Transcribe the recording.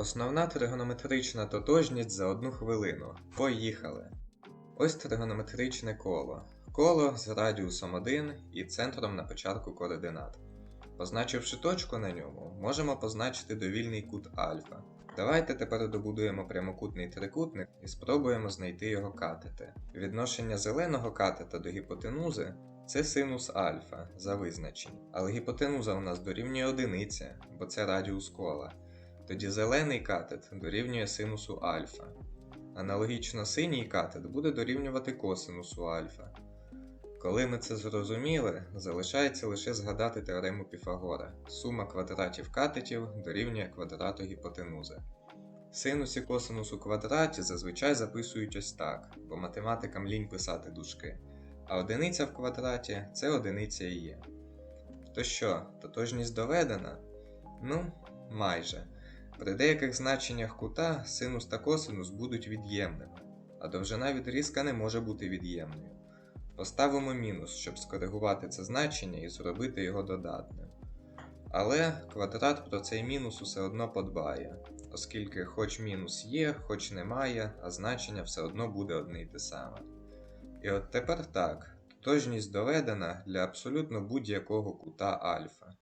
Основна тригонометрична тотожність за одну хвилину. Поїхали. Ось тригонометричне коло. Коло з радіусом 1 і центром на початку координат. Позначивши точку на ньому, можемо позначити довільний кут альфа. Давайте тепер добудуємо прямокутний трикутник і спробуємо знайти його катети. Відношення зеленого катета до гіпотенузи це синус альфа за визначенням. Але гіпотенуза у нас дорівнює одиниці, бо це радіус кола. Тоді зелений катет дорівнює синусу альфа. Аналогічно синій катет буде дорівнювати косинусу альфа. Коли ми це зрозуміли, залишається лише згадати теорему Піфагора. Сума квадратів катетів дорівнює квадрату гіпотенузи. Синус і косинус у квадраті зазвичай записують ось так, бо математикам лінь писати дужки. А одиниця в квадраті це одиниця і є. То що, тотожність доведена? Ну, майже. При деяких значеннях кута синус та косинус будуть від'ємними, а довжина відрізка не може бути від'ємною. Поставимо мінус, щоб скоригувати це значення і зробити його додатним. Але квадрат про цей мінус усе одно подбає, оскільки хоч мінус є, хоч немає, а значення все одно буде одне й те саме. І от тепер так, тотожність доведена для абсолютно будь-якого кута альфа.